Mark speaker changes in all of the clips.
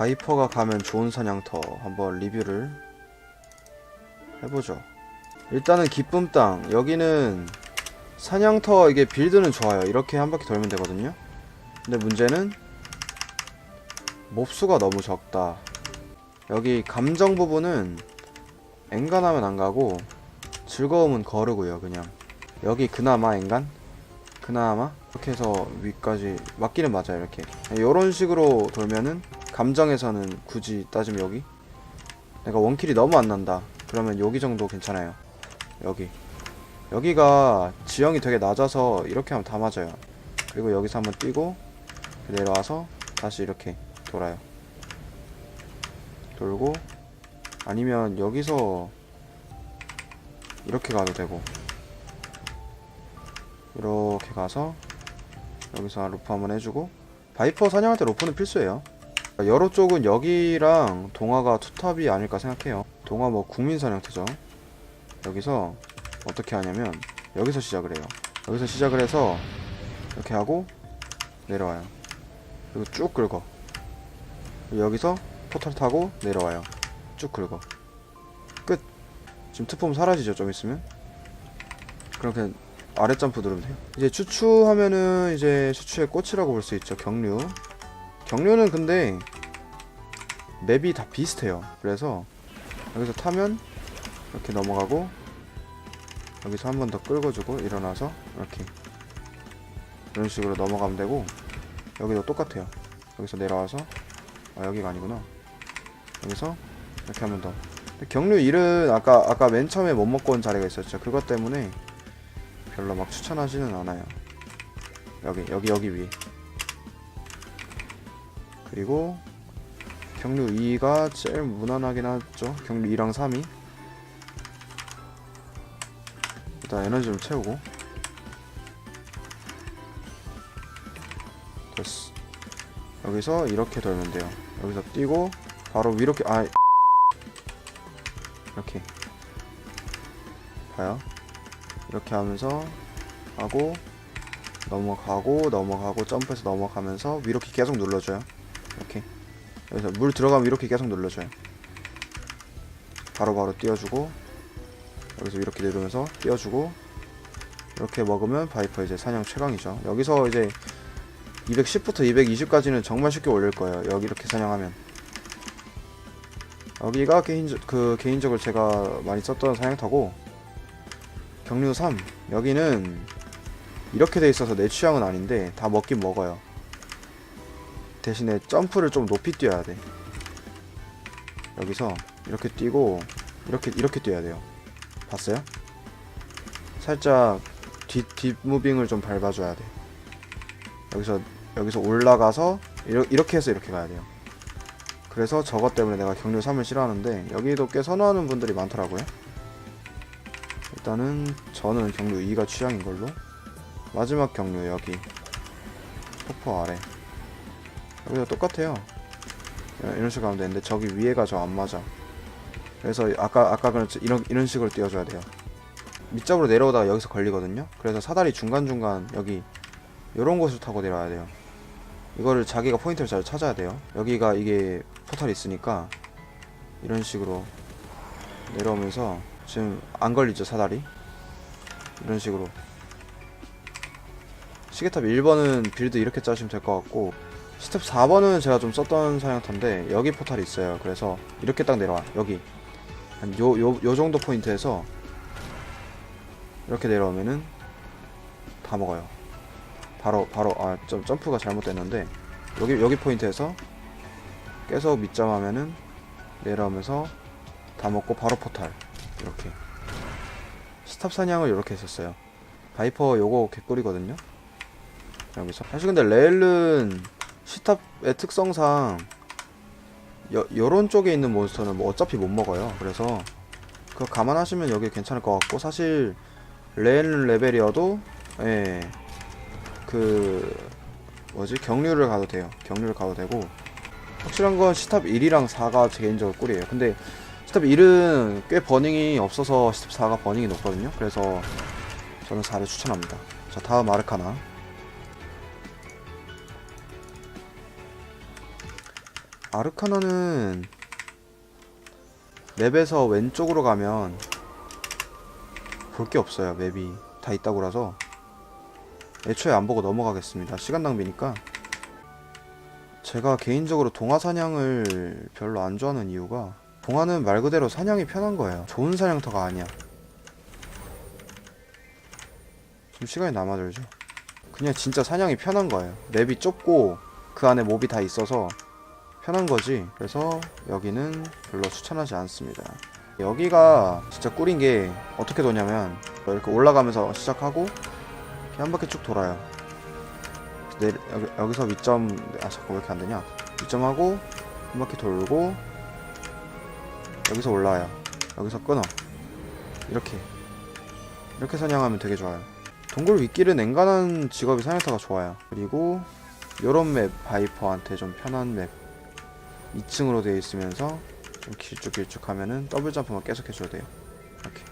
Speaker 1: 바이퍼가 가면 좋은 사냥터 한번 리뷰를 해보죠. 일단은 기쁨 땅 여기는 사냥터 이게 빌드는 좋아요. 이렇게 한 바퀴 돌면 되거든요. 근데 문제는 몹수가 너무 적다. 여기 감정 부분은 엔간하면 안 가고 즐거움은 거르고요. 그냥 여기 그나마 엔간 그나마 이렇게 해서 위까지 맞기는 맞아요. 이렇게 이런 식으로 돌면은 감정에서는 굳이 따지면 여기 내가 원킬이 너무 안 난다. 그러면 여기 정도 괜찮아요. 여기 여기가 지형이 되게 낮아서 이렇게 하면 다 맞아요. 그리고 여기서 한번 뛰고 내려와서 다시 이렇게 돌아요. 돌고 아니면 여기서 이렇게 가도 되고 이렇게 가서 여기서 루프 한번 해주고 바이퍼 사냥할 때 로프는 필수예요. 여러 쪽은 여기랑 동화가 투탑이 아닐까 생각해요. 동화 뭐 국민 사냥터죠. 여기서 어떻게 하냐면 여기서 시작을 해요. 여기서 시작을 해서 이렇게 하고 내려와요. 그리고 쭉 긁어. 여기서 포탈 타고 내려와요. 쭉 긁어. 끝. 지금 특품 사라지죠, 좀 있으면. 그럼 그냥 아래 점프 누르면 돼요. 이제 추추하면은 이제 추추의 꽃이라고 볼 수 있죠, 경류. 경류는 근데 맵이 다 비슷해요. 그래서 여기서 타면 이렇게 넘어가고 여기서 한 번 더 끌어주고 일어나서 이렇게 이런 식으로 넘어가면 되고 여기도 똑같아요. 여기서 내려와서 아 여기가 아니구나. 여기서 이렇게 하면 더. 근데 경류 1은 아까 아까 맨 처음에 못 먹고 온 자리가 있었죠. 그것 때문에 별로 막 추천하지는 않아요. 여기 여기 여기 위에. 그리고 경류 2가 제일 무난하긴 하죠. 경류 2랑 3이. 일단 에너지 좀 채우고. 됐어. 여기서 이렇게 돌면 돼요. 여기서 뛰고 바로 위로 이렇게 아 이렇게 봐요. 이렇게 하면서 하고 넘어가고 넘어가고 점프해서 넘어가면서 위로 이렇게 계속 눌러줘요. 이렇게 여기서 물 들어가면 이렇게 계속 눌러줘요. 바로 바로 띄워주고 여기서 이렇게 내려오면서 띄워주고 이렇게 먹으면 바이퍼 이제 사냥 최강이죠. 여기서 이제 210부터 220까지는 정말 쉽게 올릴 거예요. 여기 이렇게 사냥하면. 여기가 개인 그 개인적으로 제가 많이 썼던 사냥터고 경류 3 여기는 이렇게 돼 있어서 내 취향은 아닌데 다 먹긴 먹어요. 대신에 점프를 좀 높이 뛰어야 돼. 여기서 이렇게 뛰고 이렇게 이렇게 뛰어야 돼요. 봤어요? 살짝 뒷 뒷 무빙을 좀 밟아줘야 돼. 여기서 여기서 올라가서 이러, 이렇게 해서 이렇게 가야 돼요. 그래서 저것 때문에 내가 경류 3을 싫어하는데 여기도 꽤 선호하는 분들이 많더라고요. 일단은 저는 경류 2가 취향인 걸로 마지막 경류 여기 폭포 아래 여기도 똑같아요. 이런 식으로 하면 되는데 저기 위에가 저 안 맞아. 그래서 아까 아까 그랬죠 이런 이런 식으로 띄워줘야 돼요. 밑잡으로 내려오다가 여기서 걸리거든요. 그래서 사다리 중간 중간 여기 요런 곳을 타고 내려와야 돼요. 이거를 자기가 포인트를 잘 찾아야 돼요. 여기가 이게 포탈이 있으니까 이런 식으로 내려오면서 지금 안 걸리죠 사다리 이런 식으로 시계탑 1번은 빌드 이렇게 짜시면 될 것 같고 스텝 4번은 제가 좀 썼던 사냥터인데 여기 포탈이 있어요. 그래서 이렇게 딱 내려와 여기. 한 요 요 요 정도 포인트에서 이렇게 내려오면은 다 먹어요. 바로 바로 아 점, 점프가 잘못됐는데 여기 여기 포인트에서 계속 밑점하면은 내려오면서 다 먹고 바로 포탈. 이렇게. 스탑 사냥을 이렇게 했었어요. 바이퍼 요거 개꿀이거든요. 여기서. 사실 근데 레일은 시탑의 특성상 여, 요런 쪽에 있는 몬스터는 뭐 어차피 못 먹어요. 그래서 그거 감안하시면 여기 괜찮을 것 같고 사실 레일 레벨이어도 예, 그 뭐지? 경류를 가도 돼요. 경류를 가도 되고. 확실한 건 시탑 1이랑 4가 제 개인적으로 꿀이에요. 근데 시탑 1은 꽤 버닝이 없어서 시탑 4가 버닝이 높거든요. 그래서 저는 4를 추천합니다. 자 다음 아르카나 아르카나는 맵에서 왼쪽으로 가면 볼 게 없어요. 맵이 다 있다고라서. 애초에 안 보고 넘어가겠습니다. 시간 낭비니까. 제가 개인적으로 동화 사냥을 별로 안 좋아하는 이유가 동화는 말 그대로 사냥이 편한 거예요. 좋은 사냥터가 아니야. 좀 시간이 남아들죠. 그냥 진짜 사냥이 편한 거예요. 맵이 좁고 그 안에 몹이 다 있어서 편한 거지. 그래서 여기는 별로 추천하지 않습니다. 여기가 진짜 꿀인 게 어떻게 도냐면 이렇게 올라가면서 시작하고 이렇게 한 바퀴 쭉 돌아요. 내, 여기, 여기서 위점 아 자꾸 왜 이렇게 안 되냐? 위점하고 한 바퀴 돌고 여기서 올라와요. 여기서 끊어. 이렇게 이렇게 사냥하면 되게 좋아요. 동굴 윗길은 엔간한 직업이 사냥터가 좋아요. 그리고 요런 맵 바이퍼한테 좀 편한 맵 2층으로 되어 있으면서 좀 길쭉 길쭉 하면은 더블 점프만 계속 해줘야 돼요. 이렇게.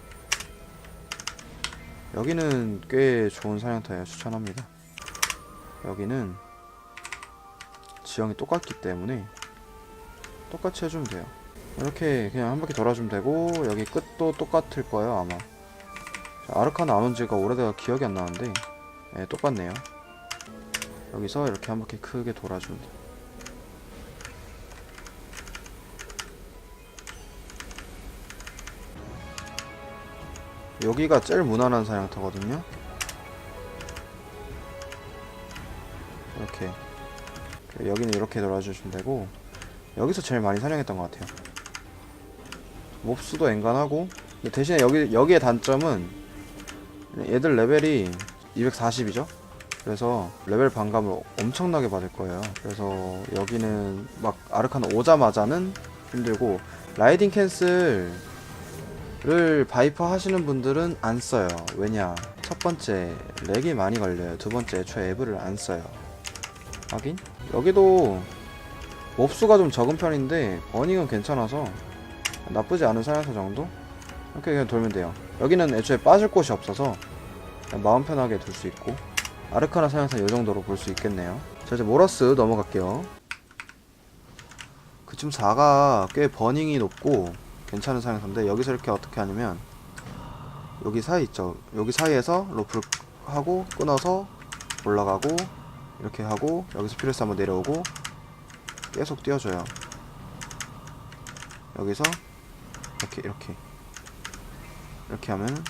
Speaker 1: 여기는 꽤 좋은 사냥터예요. 추천합니다. 여기는 지형이 똑같기 때문에 똑같이 해주면 돼요. 이렇게 그냥 한 바퀴 돌아주면 되고 여기 끝도 똑같을 거예요 아마. 자, 아르카나 지가 오래돼서 기억이 안 나는데 네, 똑같네요. 여기서 이렇게 한 바퀴 크게 돌아주면 돼요. 여기가 제일 무난한 사냥터거든요. 이렇게 여기는 이렇게 돌아주시면 되고 여기서 제일 많이 사냥했던 것 같아요. 몹수도 엔간하고 대신에 여기 여기의 단점은 얘들 레벨이 240이죠. 그래서 레벨 반감을 엄청나게 받을 거예요. 그래서 여기는 막 아르카나 오자마자는 힘들고 라이딩 캔슬 를 바이퍼 하시는 분들은 안 써요. 왜냐? 첫 번째, 렉이 많이 걸려요. 두 번째, 애초에 앱을 안 써요. 하긴? 여기도 몹수가 좀 적은 편인데 버닝은 괜찮아서 나쁘지 않은 사냥터 정도? 이렇게 그냥 돌면 돼요. 여기는 애초에 빠질 곳이 없어서 마음 편하게 둘 수 있고 아르카나 사냥터 이 정도로 볼 수 있겠네요. 자 이제 모러스 넘어갈게요. 그쯤 4가 꽤 버닝이 높고 괜찮은 사냥터인데 여기서 이렇게 어떻게 하냐면 여기 사이 있죠. 여기 사이에서 로프를 하고 끊어서 올라가고 이렇게 하고 여기서 필요해서 한번 내려오고 계속 띄워줘요. 여기서 이렇게 이렇게. 이렇게 하면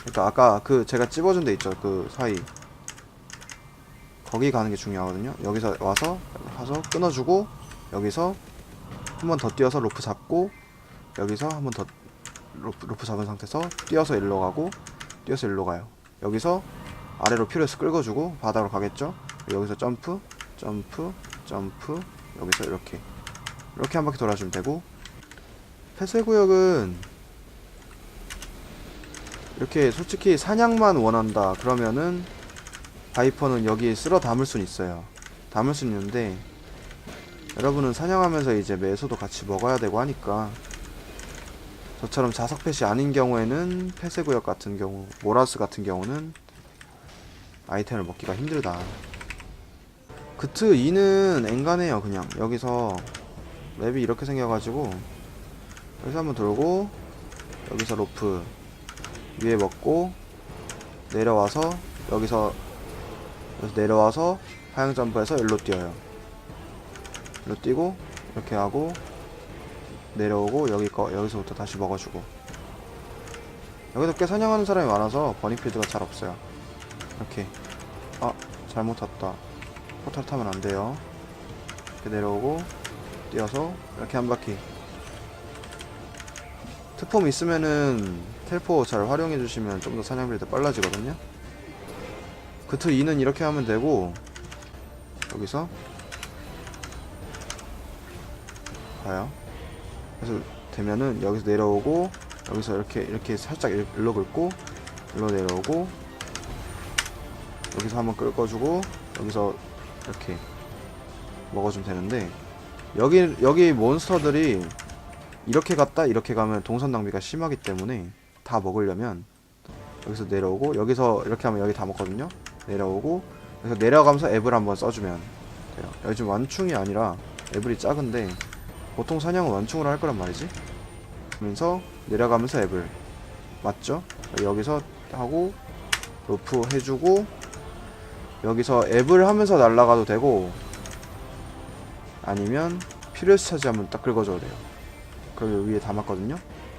Speaker 1: 그러니까 아까 그 제가 찝어준 데 있죠. 그 사이. 거기 가는 게 중요하거든요. 여기서 와서 가서 끊어주고 여기서 한 번 더 뛰어서 로프 잡고 여기서 한 번더 로프, 잡은 상태에서 뛰어서 일로 가고 뛰어서 일로 가요. 여기서 아래로 필요해서 끌어주고 바닥으로 가겠죠? 여기서 점프 점프 점프 여기서 이렇게. 이렇게 한 바퀴 돌아주면 되고. 폐쇄 구역은 이렇게 솔직히 사냥만 원한다 그러면은 바이퍼는 여기에 쓸어 담을 수는 있어요. 담을 수는 있는데 여러분은 사냥하면서 이제 매소도 같이 먹어야 되고 하니까 저처럼 자석 펫이 아닌 경우에는 폐쇄 구역 같은 경우, 모라스 같은 경우는 아이템을 먹기가 힘들다. 그트 2는 엔간해요, 그냥. 여기서 맵이 이렇게 생겨가지고 여기서 한번 돌고 여기서 로프 위에 먹고 내려와서 여기서 여기서 내려와서 하향 점프해서 일로 뛰어요. 일로 뛰고 이렇게 하고 내려오고 여기 거 여기서부터 다시 먹어주고. 여기도 꽤 사냥하는 사람이 많아서 버닝필드가 잘 없어요. 이렇게 아 잘못 탔다. 포탈 타면 안 돼요. 이렇게 내려오고 뛰어서 이렇게 한 바퀴. 특폼 있으면은 텔포 잘 활용해 주시면 좀 더 사냥 빌드 빨라지거든요. 그트 2는 이렇게 하면 되고 여기서. 가요 그래서 되면은 여기서 내려오고 여기서 이렇게 이렇게 살짝 일- 일로 긁고 일로 내려오고 여기서 한번 긁어주고 여기서 이렇게 먹어주면 되는데 여기 여기 몬스터들이 이렇게 갔다 이렇게 가면 동선 낭비가 심하기 때문에 다 먹으려면 여기서 내려오고 여기서 이렇게 하면 여기 다 먹거든요. 내려오고 여기서 내려가면서 앱을 한번 써주면 돼요. 지금 완충이 아니라 애블이 작은데 보통 사냥은 원충으로 할 거란 말이지. 그러면서 내려가면서 애블 맞죠? 여기서 하고 로프 해주고 여기서 앱을 하면서 날아가도 되고 아니면 피레스 차지하면 딱 긁어줘도 돼요. 그럼 위에 담았거든요.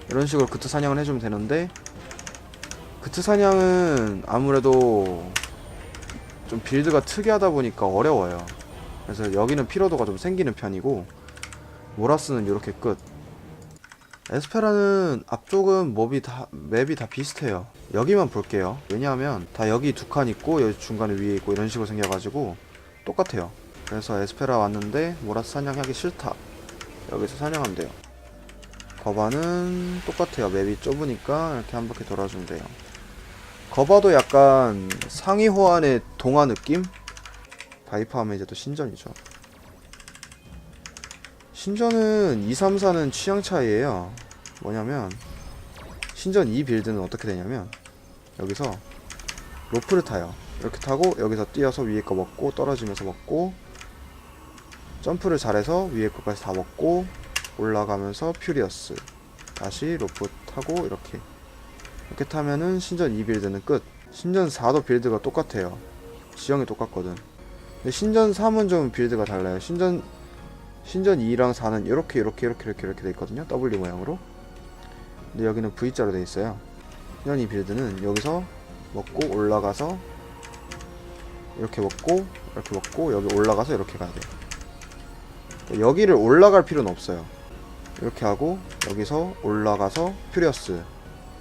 Speaker 1: 이런 식으로 그트 사냥을 해주면 되는데 그트 사냥은 아무래도 좀 빌드가 특이하다 보니까 어려워요. 그래서 여기는 피로도가 좀 생기는 편이고 모라스는 이렇게 끝. 에스페라는 앞쪽은 몹이 다 맵이 다 비슷해요. 여기만 볼게요. 왜냐하면 다 여기 두 칸 있고 여기 중간에 위에 있고 이런 식으로 생겨가지고 똑같아요. 그래서 에스페라 왔는데 모라스 사냥하기 싫다. 여기서 사냥하면 돼요. 거바는 똑같아요. 맵이 좁으니까 이렇게 한 바퀴 돌아주면 돼요. 거바도 약간 상위 호환의 동화 느낌? 바이퍼 하면 이제 또 신전이죠 신전은 2, 3, 4는 취향 차이예요. 뭐냐면 신전 2 빌드는 어떻게 되냐면 여기서 로프를 타요. 이렇게 타고 여기서 뛰어서 위에 거 먹고 떨어지면서 먹고 점프를 잘해서 위에 거까지 다 먹고 올라가면서 퓨리어스 다시 로프 타고 이렇게. 이렇게 타면은 신전 2 빌드는 끝. 신전 4도 빌드가 똑같아요. 지형이 똑같거든. 근데 신전 3은 좀 빌드가 달라요. 신전 신전 2랑 4는 이렇게 이렇게 이렇게 이렇게 이렇게 돼 있거든요. W 모양으로. 근데 여기는 V자로 돼 있어요. 신전 2 빌드는 여기서 먹고 올라가서 이렇게 먹고 이렇게 먹고 여기 올라가서 이렇게 가야 돼요. 여기를 올라갈 필요는 없어요. 이렇게 하고 여기서 올라가서 퓨리어스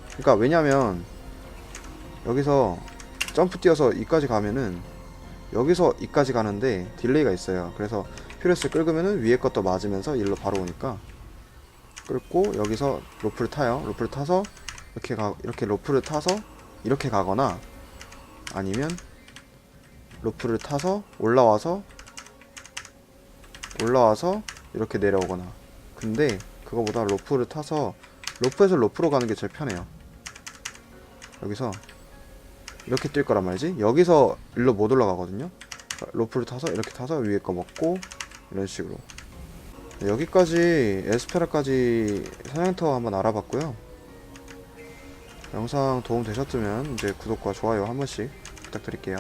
Speaker 1: 그러니까 왜냐면 여기서 점프 뛰어서 이까지 가면은 여기서 이까지 가는데 딜레이가 있어요. 그래서 퓨리어스 끌으면은 위에 것도 맞으면서 일로 바로 오니까 끌고 여기서 로프를 타요. 로프를 타서 이렇게 가 이렇게 로프를 타서 이렇게 가거나 아니면 로프를 타서 올라와서 올라와서 이렇게 내려오거나. 근데 그거보다 로프를 타서 로프에서 로프로 가는 게 제일 편해요. 여기서 이렇게 뛸 거란 말이지. 여기서 일로 못 올라가거든요. 로프를 타서 이렇게 타서 위에 거 먹고 이런 식으로. 여기까지 에스페라까지 사냥터 한번 알아봤고요. 영상 도움 되셨으면 이제 구독과 좋아요 한 번씩 부탁드릴게요